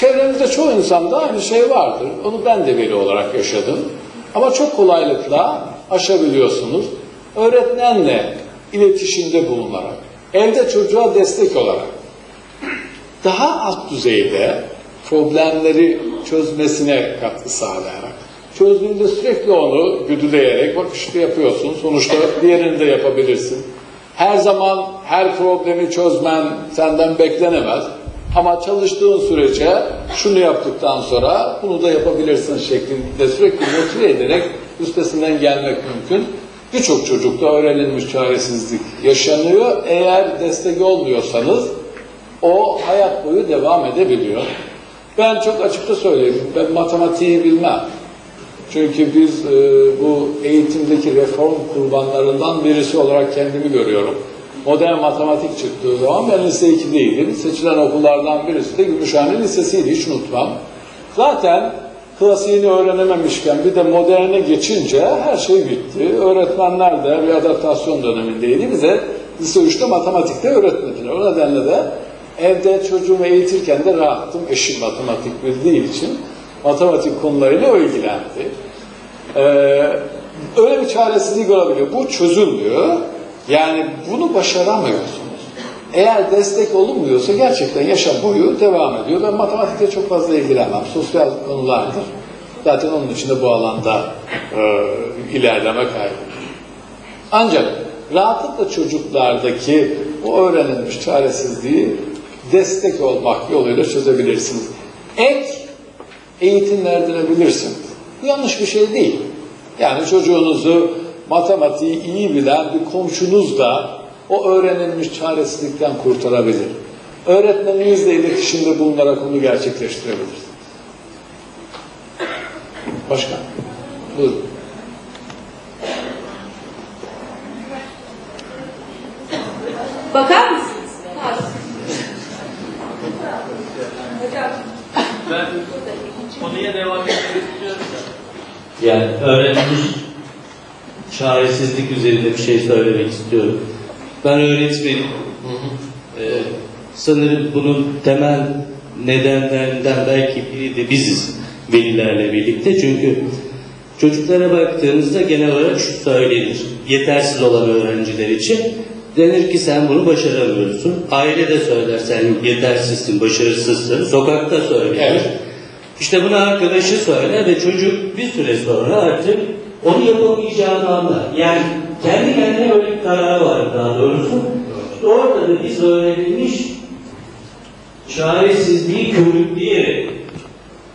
Çevremizde çoğu insanda aynı şey vardır. Onu ben de veli olarak yaşadım. Ama çok kolaylıkla aşabiliyorsunuz. Öğretmenle iletişimde bulunarak, evde çocuğa destek olarak, daha alt düzeyde problemleri çözmesine katkı sağlayarak, çözdüğünde sürekli onu güdüleyerek, bak işte yapıyorsun, sonuçta diğerini de yapabilirsin. Her zaman her problemi çözmen senden beklenemez. Ama çalıştığın sürece şunu yaptıktan sonra bunu da yapabilirsin şeklinde sürekli motive ederek üstesinden gelmek mümkün. Birçok çocukta öğrenilmiş çaresizlik yaşanıyor. Eğer destek olmuyorsanız o hayat boyu devam edebiliyor. Ben çok açıkça söyleyeyim, ben matematiği bilmem. Çünkü biz e, bu eğitimdeki reform kurbanlarından birisi olarak kendimi görüyorum. Modern matematik çıktığı zaman ben lise 2'deydim. Seçilen okullardan birisi de Gümüşhane Lisesi'ydi, hiç unutmam. Zaten klasiğini öğrenememişken bir de moderne geçince her şey bitti. Öğretmenler de bir adaptasyon dönemindeydi. Bize lise 3'te matematikte öğretmediler. O nedenle de evde çocuğumu eğitirken de rahattım. Eşim matematik bildiği için matematik konularıyla o ilgilendi. Ee, öyle bir çaresizlik olabiliyor. Bu çözülmüyor. Yani bunu başaramıyorsunuz. Eğer destek olunmuyorsa gerçekten yaşam boyu devam ediyor. Ben matematikte çok fazla ilgilenmem. Sosyal konulardır. Zaten onun için de bu alanda e, ilerleme kaybı. Ancak rahatlıkla çocuklardaki o öğrenilmiş çaresizliği destek olmak yoluyla çözebilirsiniz. Ek eğitim verdirebilirsiniz. Bu yanlış bir şey değil. Yani çocuğunuzu matematiği iyi bilen bir komşunuz da o öğrenilmiş çaresizlikten kurtarabilir. Öğretmeninizle iletişimde bulunarak onu gerçekleştirebilirsiniz. Başka? Buyurun. Bakar mısınız? Hocam. Ben konuya devam etmek istiyorum. Yani öğrenilmiş çaresizlik üzerinde bir şey söylemek istiyorum. Ben öğretmenim. Ee, sanırım bunun temel nedenlerinden belki biri de biziz velilerle birlikte. Çünkü çocuklara baktığımızda genel olarak şu söylenir. Yetersiz olan öğrenciler için denir ki sen bunu başaramıyorsun. Aile de söyler sen yetersizsin, başarısızsın. Sokakta söylenir. Evet. İşte bunu arkadaşı söyler ve çocuk bir süre sonra artık onu yapamayacağını anlar. Yani kendi kendine öyle bir kararı var daha doğrusu. Orada da biz öğrenilmiş çaresizliği körükleyerek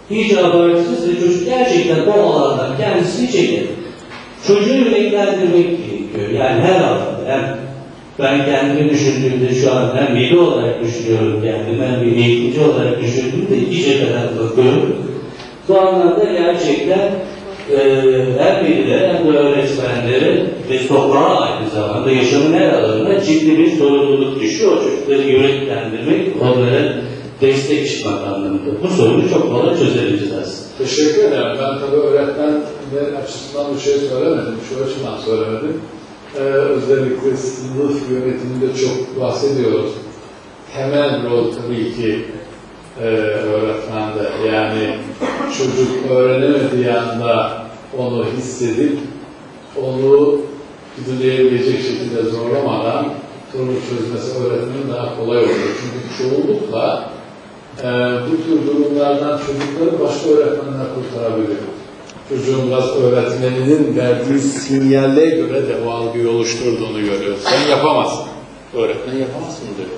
hiç abartısız ve çocuk gerçekten o alandan kendisini çeker. Çocuğu yüreklendirmek gerekiyor. Yani her alanda. Hem ben kendimi düşündüğümde şu an hem veli olarak düşünüyorum kendimi, hem bir eğitimci olarak düşündüğümde iki cepheden bakıyorum. Bu anlamda gerçekten e, hem veliler hem de öğretmenlere ve sokağa aynı zamanda yaşamın her alanına ciddi bir sorumluluk düşüyor. Çocukları yüreklendirmek, onlara destek çıkmak anlamında. Bu sorunu çok kolay çözebiliriz aslında. Teşekkür ederim. Ben tabii öğretmenler açısından bir şey söylemedim. Şu açıdan söylemedim. Ee, özellikle sınıf yönetiminde çok bahsediyoruz. Temel rol tabii ki e, öğretmende. Yani çocuk öğrenemediği anda onu hissedip onu güdüleyebilecek şekilde zorlamadan sorunu çözmesi öğretmenin daha kolay oluyor. Çünkü çoğunlukla e, bu tür durumlardan çocukları başka öğretmenler kurtarabiliyor. Çocuğun biraz öğretmeninin verdiği sinyalle göre de o algıyı oluşturduğunu görüyor. Sen yapamazsın. Öğretmen yapamazsın diyor.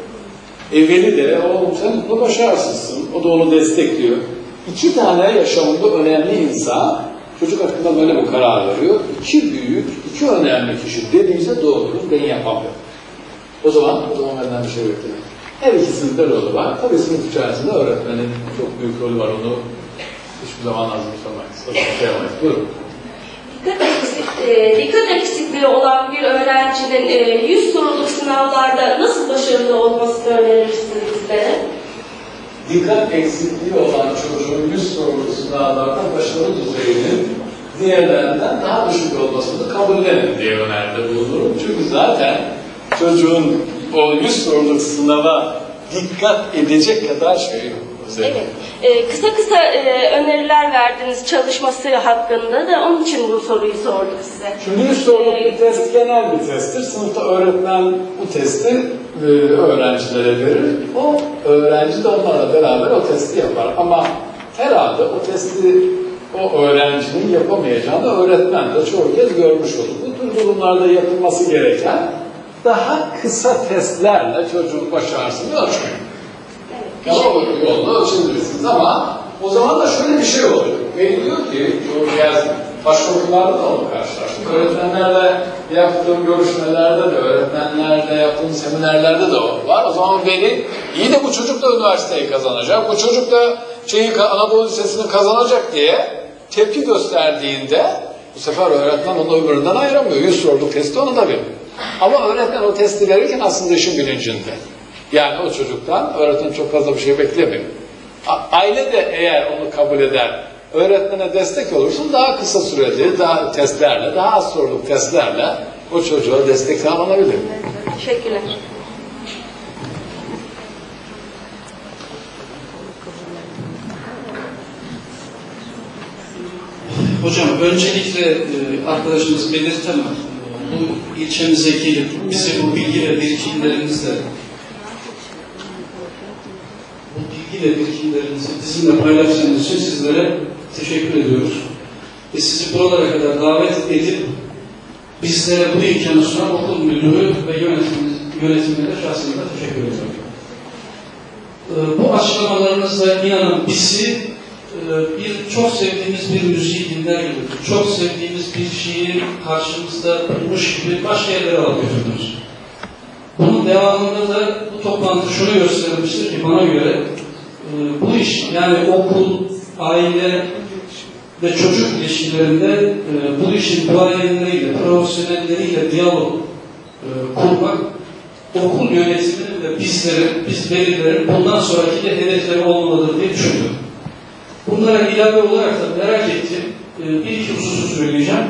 E veli de oğlum sen bu başarısızsın. O da onu destekliyor. İki tane yaşamında önemli insan çocuk hakkında böyle bir karar veriyor. İki büyük, iki önemli kişi dediyse doğrudur, ben yapamıyorum. O zaman, o zaman benden bir şey beklemeyin. Her ikisinin de rolü var. Tabii sınıf içerisinde öğretmenin çok büyük rolü var. Onu hiçbir zaman azımsamayız. Azımsayamayız. Buyurun. Dikkat, eksik, e, dikkat eksikliği olan bir öğrencinin e, 100 soruluk sınavlarda nasıl başarılı olmasını önerirsiniz bizlere? Dikkat eksikliği olan çocuğun yüz sorulu sınavlarda başarı düzeyinin diğerlerinden daha düşük olmasını kabullenin diye öneride bulunurum. Çünkü zaten çocuğun o yüz soruluk sınava dikkat edecek kadar şey yok. Evet. Ee, kısa kısa e, öneriler verdiniz çalışması hakkında da onun için bu soruyu sorduk size. Yüz soruluk bir test genel bir testtir. Sınıfta öğretmen bu testi e, öğrencilere verir. O öğrenci de onlarla beraber o testi yapar. Ama herhalde o testi o öğrencinin yapamayacağını öğretmen de çoğu kez görmüş olur. Bu tür durumlarda yapılması gereken daha kısa testlerle çocuğun başarısını ölçmek. Evet. Ama o yolda ölçebilirsiniz ama o zaman da şöyle bir şey oluyor. Beni diyor ki, o diğer başka da onu karşılaştım. Öğretmenlerle yaptığım görüşmelerde de, öğretmenlerle yaptığım seminerlerde de o var. O zaman beni, iyi de bu çocuk da üniversiteyi kazanacak, bu çocuk da şeyi, Anadolu Lisesi'ni kazanacak diye tepki gösterdiğinde bu sefer öğretmen onu öbüründen ayıramıyor. Yüz soruluk testi ona da veriyor. Ama öğretmen o testi verirken aslında işin bilincinde. Yani o çocuktan öğretmen çok fazla bir şey beklemiyor. Aile de eğer onu kabul eder, öğretmene destek olursun daha kısa süreli, daha testlerle, daha az soruluk testlerle o çocuğa destek sağlanabilir. Teşekkürler. Hocam öncelikle e, arkadaşımız e, bu ilçemize gelip bize bu bilgi ve birikimlerimizle bu bilgi ve birikimlerinizi bizimle paylaştığınız için sizlere teşekkür ediyoruz. Ve sizi buralara kadar davet edip bizlere bu imkanı sunan okul müdürü ve yönetimimiz, yönetimine şahsında teşekkür ediyorum. E, Bu açıklamalarınızla inanın bizi e, bir çok sevdiğimiz bir müziği dinler gibi, çok sevdiğimiz bir şiiri karşımızda bulmuş gibi başka yerlere götürdünüz. Bunun devamında da bu toplantı şunu göstermiştir ki bana göre e, bu iş yani okul, aile ve çocuk ilişkilerinde e, bu işin duayenleriyle, profesyonelleriyle diyalog e, kurmak okul yönetiminin ve bizlerin, biz velilerin bundan sonraki de hedefleri olmalıdır diye düşünüyorum. Bunlara ilave olarak da merak ettiğim e, bir iki hususu söyleyeceğim.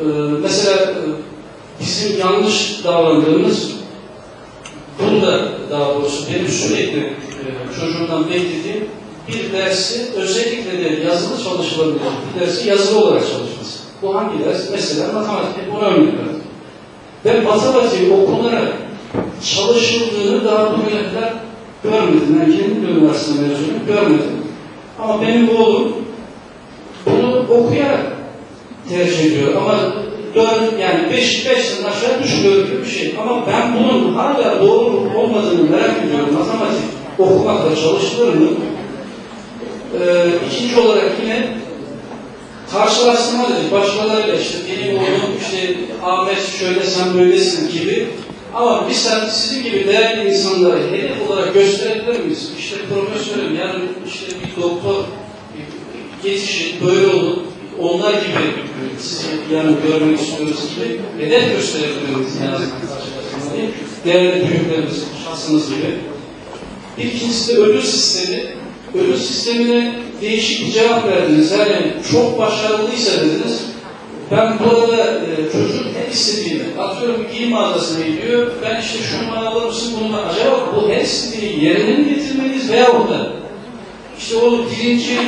E, Mesela e, bizim yanlış davrandığımız, burada daha doğrusu benim sürekli e, çocuğumdan beklediğim bir dersi özellikle de yazılı çalışılabilecek bir dersi yazılı olarak çalışması. Bu hangi ders? Mesela matematik. Buna örnek verdim. Ben matematiği okunarak çalışıldığını daha bugüne kadar görmedim. Ben kendim de üniversite mezunuyum, görmedim. Ama benim oğlum bunu okuyarak tercih ediyor. Ama dört, yani beş, beşten aşağı düşmüyor gibi bir şey. Ama ben bunun hala doğru olmadığını merak ediyorum. Matematik okumakla çalışılır mı? Ee, ikinci olarak yine karşılaştırma dedik. Başkalarıyla işte benim oğlum işte Ahmet şöyle sen böylesin gibi. Ama biz sen sizin gibi değerli insanlara hedef olarak gösterebilir miyiz? İşte profesörüm yani işte bir doktor yetişin böyle olun. Onlar gibi sizi yani görmek istiyoruz gibi hedef gösterebilir miyiz? Karşılaştırmayı. Değerli büyüklerimiz, şahsınız gibi. İkincisi de ödül sistemi. Ödül sistemine değişik bir cevap verdiniz. Yani çok başarılıysa dediniz. Ben burada e, çocuk her istediğini, atıyorum giyim mağazasına gidiyor, ben işte şunu bana alır mısın, bunu acaba bu her istediğini yerine mi getirmeliyiz veya burada? İşte o birinci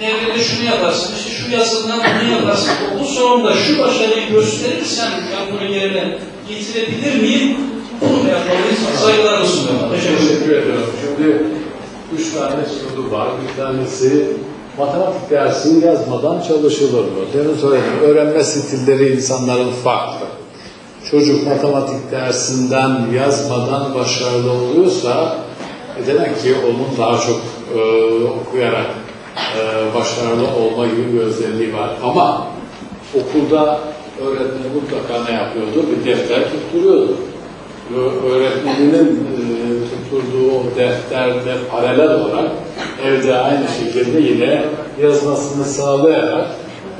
devrede şunu yaparsın, işte şu yazılımdan bunu yaparsın, okul sonunda şu başarıyı gösterirsen ben bunu yerine getirebilir miyim? Bunu yapmalıyız? Saygılarımı sunuyorum. Teşekkür ederim. Teşekkür ediyorum. Şimdi üç tane soru var. Bir tanesi matematik dersini yazmadan çalışılır mı? Demin söyledim. Öğrenme stilleri insanların farklı. Çocuk matematik dersinden yazmadan başarılı oluyorsa e demek ki onun daha çok e, okuyarak e, başarılı olma gibi bir özelliği var. Ama okulda öğretmen mutlaka ne yapıyordu? Bir defter tutturuyordu. Öğretmeninin e, tutturduğu o defterde paralel olarak evde aynı şekilde yine yazmasını sağlayarak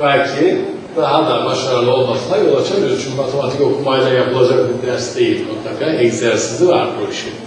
belki daha da başarılı olmasına yol açabilir. Çünkü matematik okumayla yapılacak bir ders değil. Mutlaka egzersizi var bu işin.